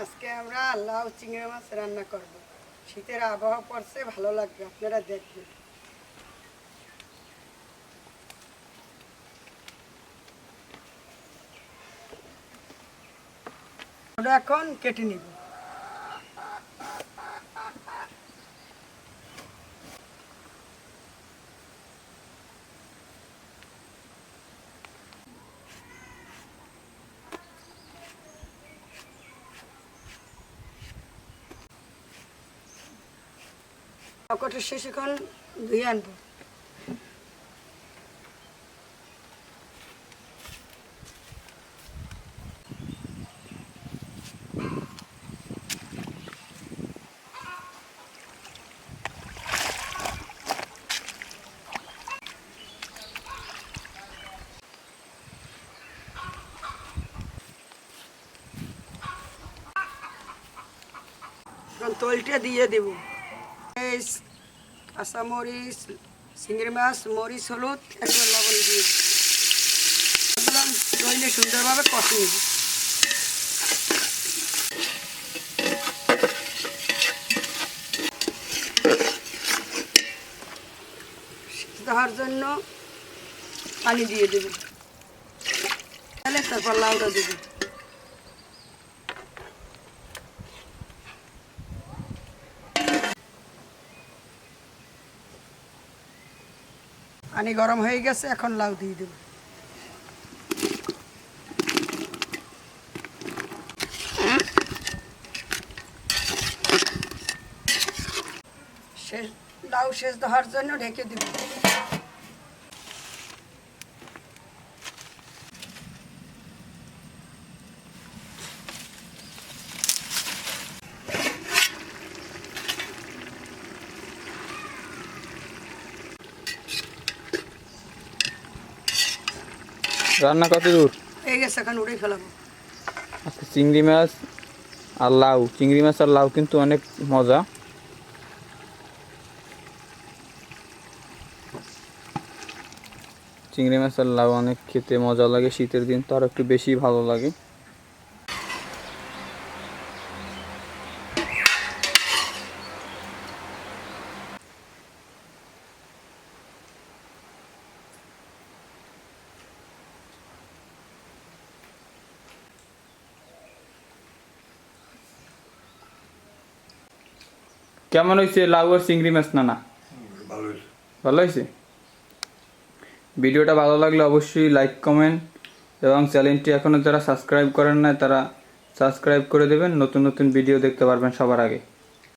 আজকে আমরা লাউ চিংড়ি মাছ রান্না করব। শীতের আবহাওয়া পড়ছে, ভালো লাগবে, আপনারা দেখবেন। আমরা এখন কেটে নিব। কটা শেষ এখন ধুয়ে আনব। তলটা দিয়ে দেব। কাঁচা মরিচ চিংড়ি মাছ, মরিচ, হলুদ, একবার লবণ দিয়ে দিই। একদম সুন্দরভাবে কষে নেব। সিদ্ধ হওয়ার জন্য পানি দিয়ে দেব। তাহলে তারপর লাউটা দেবো। পানি গরম হয়ে গেছে, এখন লাউ দিয়ে দেব। শেষ লাউ শেষ দেওয়ার জন্য ঢেকে দেব। রান্না কত দূর? হয়ে গেছে এখন উড়ে ফেলাবো। আজকে চিংড়ি মাছ আর লাউ। চিংড়ি মাছ আর লাউ কিন্তু অনেক মজা। চিংড়ি মাছ আর লাউ অনেক খেতে মজা লাগে শীতের দিন তো আর একটু বেশি ভালো লাগে। কেমন হয়েছে লাউ আর চিংড়ি মাছ না না ভালো হয়েছে ভিডিওটা ভালো লাগলে অবশ্যই লাইক কমেন্ট এবং চ্যানেলটি এখনও যারা সাবস্ক্রাইব করেন না তারা সাবস্ক্রাইব করে দেবেন। নতুন নতুন ভিডিও দেখতে পারবেন সবার আগে।